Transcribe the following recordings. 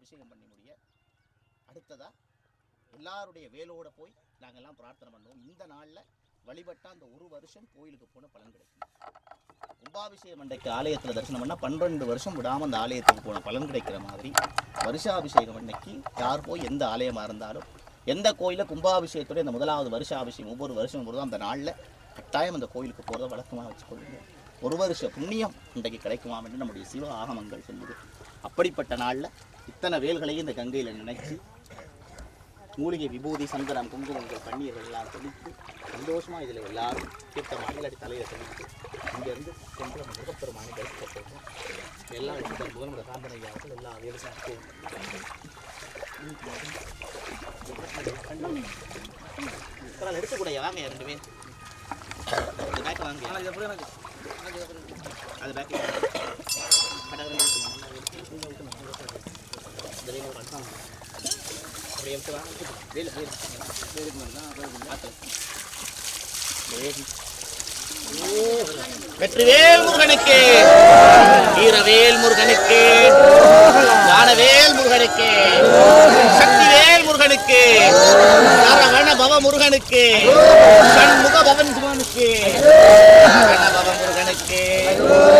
அபிஷேகம் பண்ணி முடிய. அடுத்ததாக எல்லாருடைய வேலோடு போய் நாங்கெல்லாம் பிரார்த்தனை பண்ணுவோம். இந்த நாளில் வழிபட்டால் அந்த ஒரு வருஷம் கோயிலுக்கு போன பலன் கிடைக்கும். கும்பாபிஷேகம் அன்றைக்கு ஆலயத்தில் தரிசனம் பண்ணால் பன்னிரெண்டு வருஷம் விடாமல் அந்த ஆலயத்துக்கு போன பலன் கிடைக்கிற மாதிரி வருஷாபிஷேகம் அன்னைக்கு யார் போய் எந்த ஆலயமாக இருந்தாலும் எந்த கோயிலில் கும்பாபிஷேகத்துடைய அந்த முதலாவது வருஷாபிஷேகம் ஒவ்வொரு வருஷம் போதும் அந்த நாளில் கட்டாயம் அந்த கோயிலுக்கு போகிறத வழக்கமாக வச்சுக்கொள்ளுங்க. ஒரு வருஷ புண்ணியம் இன்றைக்கு கிடைக்குமா என்று நம்முடைய சிவ ஆகமங்கள் சொல்லுது. அப்படிப்பட்ட நாளில் இத்தனை வேல்களையும் இந்த கங்கையில் நினைச்சு மூலிகை விபூதி சங்கரம் குங்குமங்கள் பன்னீர்கள் எல்லாம் தெளித்து சந்தோஷமாக இதில் எல்லாரும் தீர்த்தமாக இல்லாட்டி தலையில் தெளித்து இங்கேருந்து சென்று நம்ம முகப்பெருமானை போகிறோம் எல்லா இடத்துல முதலமுறை காந்தனையாவர்கள் எல்லா விவசாயத்தையும் எடுத்துக்கூட வாங்க. ரெண்டு பேர் அது பேக் வாங்க அது பேக் எடுத்து வாங்க வெற்றிவேல் முருகனுக்கு வீரவேல் முருகனுக்கு தானவேல் முருகனுக்கு சக்திவேல் முருகனுக்கு சரவண பவ முருகனுக்கு சண்முக பவன் சிவனுக்கு சரவண பவ முருகனுக்கு முருகனுக்கு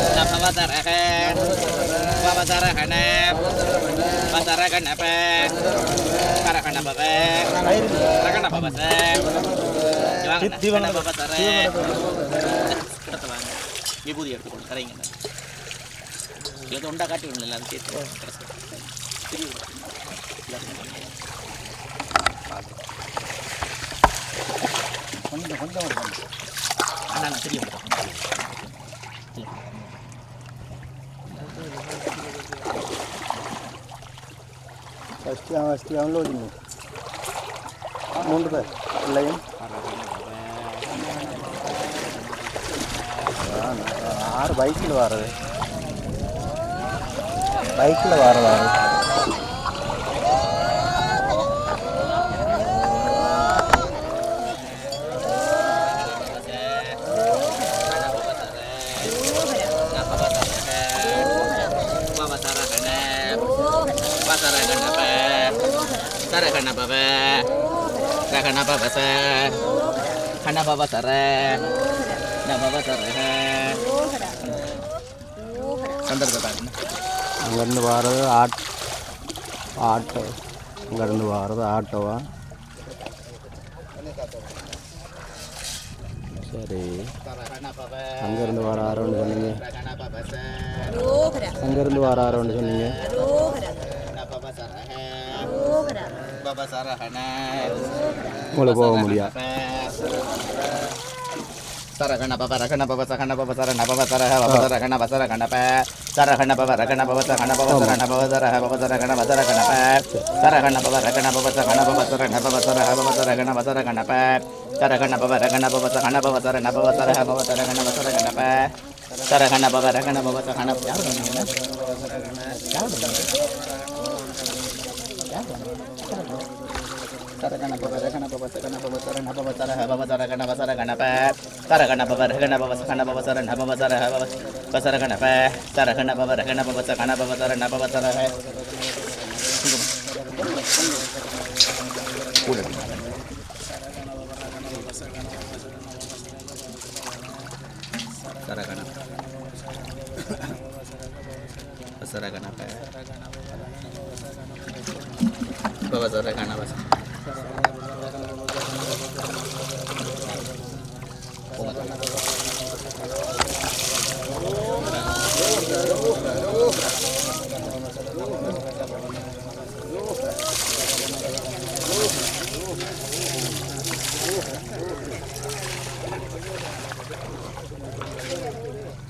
நபவ சரக பவ சரகண வசரகண ப சரகண பவ ரகண பவ ச ரகண பவ சர கிடத்த வாங்க விபூதி எடுத்துக்கொண்டு கரைங்க இல்லை தொண்டா காட்டி விடணும் எல்லாரும் சேர்த்து திரி விடு. கொஞ்சம் கொஞ்சம் ஒரு கொஞ்சம் அண்ணா நான் தெரிய ஃபஸ்ட்டு அவன் ஃபஸ்ட்டு அவன் லோடிங் மூன்று பேர் இல்லையும் ஆறு பைக்கில் வர்றது பைக்கில் வர வர்றது வர அங்கேருந்து வர்றது ஆட் ஆட்டோ. அங்கேருந்து வர்றது ஆட்டோவா? சரி. அங்கேருந்து வர ஆரோன்னு சொன்னீங்க. அங்கேருந்து வர ஆரோன்னு சொன்னீங்க. உங்களுக்கு போக முடியாது சரகண பவ ரகண பவ சகண பவ சரண பவ சரஹ பவ சரகண பவ சரகண ப சரகண பவ ரகண பவ சகண பவ சரண பவ சரஹ பவ சரகண பவ சரகண ப சரகண பவ ரகண பவ சகண பவ சரண பவ சரஹ பவ சரகண பவ சரகண ப சரகண பவ ரகண பவ சகண பவ சரண பவ சரஹ பவ சரகண பவ சரகண ப சரகண பவ ரகண பவ சகண யார் சொன்னீங்க யார் சொன்னீங்க யார் சொன்னீங்க சரகண பவ ரகண பவ சகண பவ சரண பவ சரஹ பவ சரகண பவ சரகண ப சரகண பவ ரகண பவ சகண பவ சரண பவ சரஹ பவ பவ சரகண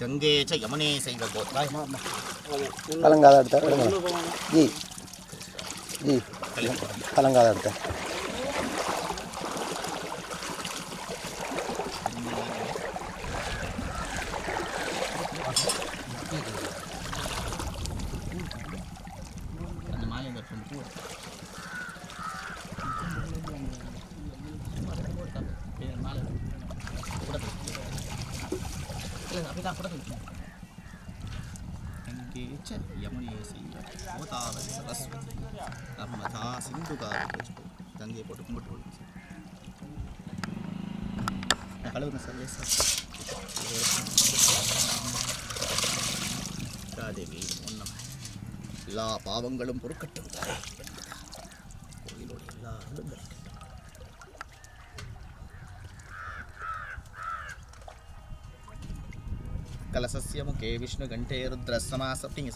கங்கே ச யமுனே செய்வ கோத்தாய் கலங்காத எடுத்த விடுங்க ஜி ஜி கலங்காத இடத்த அந்த மாலை இந்த ரெண்டு பூ இருக்கு. இது மாலை கூட இருக்கு. இல்ல, அப்படிதான் கூட இருக்கு. கங்கே ச யமுனே சிந்து காவிரி கங்கை போட்டு கும்பிட்டு விடுங்க சார் கழுவுங்க சார் ஒன்றும் எல்லா பாவங்களும் பொறுக்கட்டும் தாயே. கோயிலோட எல்லா அருளும் कलशस्य मुखे विष्णुघण्टेरुद्रस्समासप्तिङ्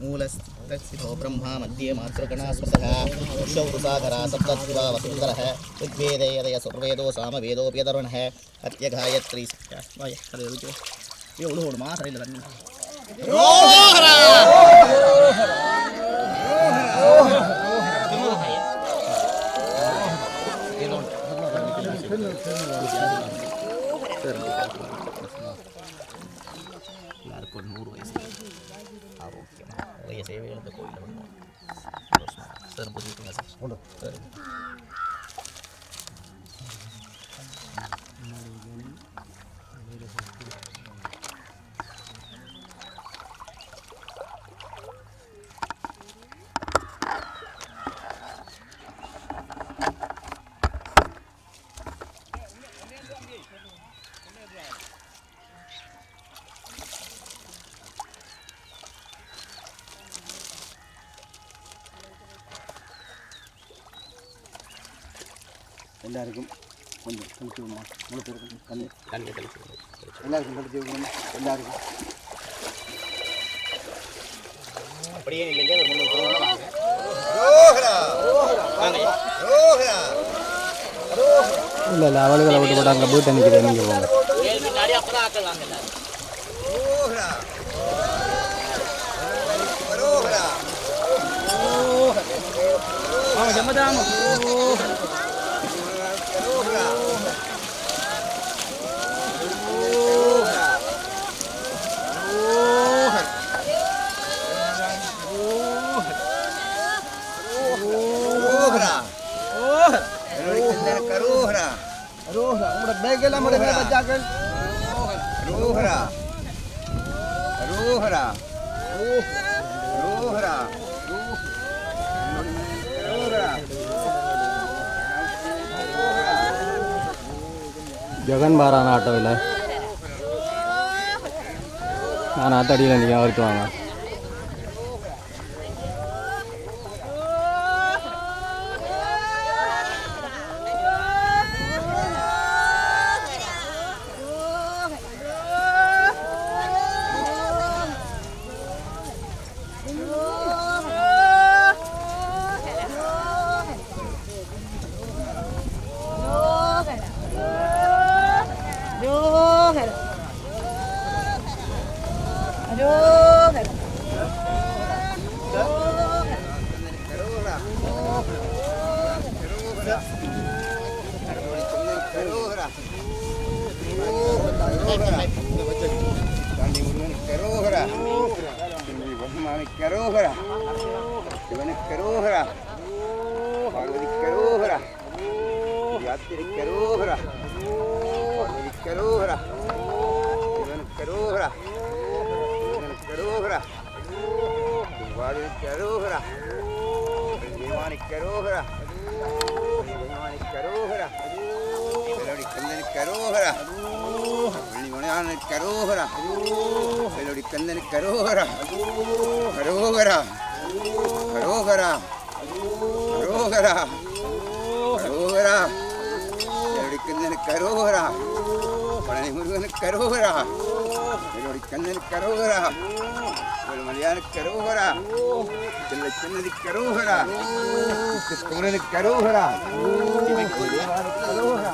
मूलस्थो ब्रह्मा मध्ये मातृगणा स्मृतः पुरुषौरुसागरा सप्तत्वा वसुन्धरः ऋग्वेदे यदय सुर्वेदो सामवेदोऽप्यतरुणः अत्यघायत्री एवढु ओडु मात्र ಇಲ್ಲ ಬನ್ನಿ ಓಹರ ಓಹರ ಓಹರ ஒரு நூறு வயசு ஆரோக்கியமாக நிறைய சேவைகள் இந்த கோயிலில் பண்ணுவோம் சார் புரிஞ்சுக்கோங்க சார் சரி எல்லாருக்கும் கொஞ்சம் கழிச்சு விடணுமா முழு பேருக்கும் தண்ணி. தண்ணி தெளிச்சு எல்லாருக்கும் கழிச்சு விடணும் எல்லாருக்கும். அப்படியே இல்லைங்க ஒரு முந்நூறு இல்லை இல்லை அவளுகளை விட்டு போட்டு அங்கே போயிட்டு நிற்கிறேன் நீங்கள் போங்க. ஏழு ¡Burra! ¡Burra! ¡Burra! ¡Burra! ¡Burra! ¡Burra! ¡Burra! ¡Burra! ¡Burra! Jagan பாரான ஆட்டோவில் நான் ஆத்தடியில் நீங்கள் அவருக்கு வாங்க. കരോഹര. ശിവന് കരോഹര. പാർവതി കരോഹര. യാത്രി കരോഹര. പാർവതി കരോഹര. ശിവന് കരോഹര. ശിവന് കരോഹര. പാർവതി കരോഹര. ഭഗവാന് കരോഹര. ഭഗവാന് കരോഹര. കന്ദന് കരോഹര. വെള്ളിമണിയാണ് കരോഹര. വെള്ളൊടി കന്ദന് കരോഹര. കരോഹര. കരോഹര. കരോഹര. കരോഹര. വെള്ളൊടിക്കുന്നതിന് കരോഹര. പഴനി മുരുകന് കരോഹര. വെള്ളൊടിക്കുന്നതിന് കരോഹര. വെള്ളുമണിയാണ് കരോഹര. ചെല്ലച്ചെന്നത് കരോഹര. കരോഹര കരോഹര.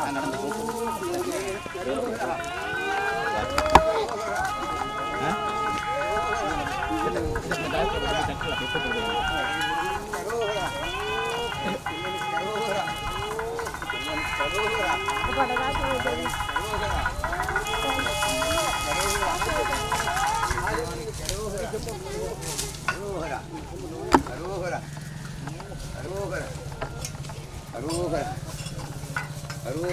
അരോഹര അരോഹര അരോഹര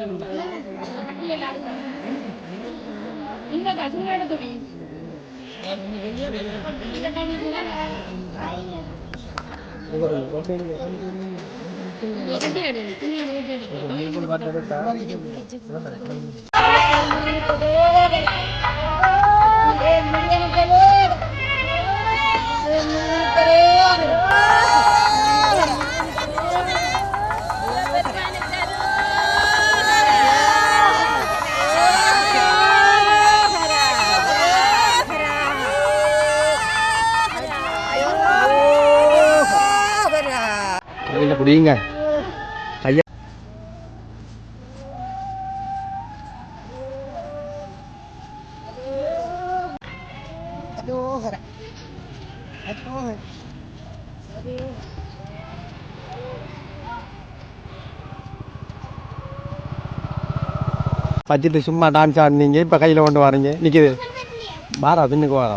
ఏంటి குடிங்க. ஐயா வச்சுட்டு சும்மா டான்ஸ் ஆடினீங்க இப்போ கையில் கொண்டு வரீங்க. நிற்கிது வாரா பின்னுக்கு வாரா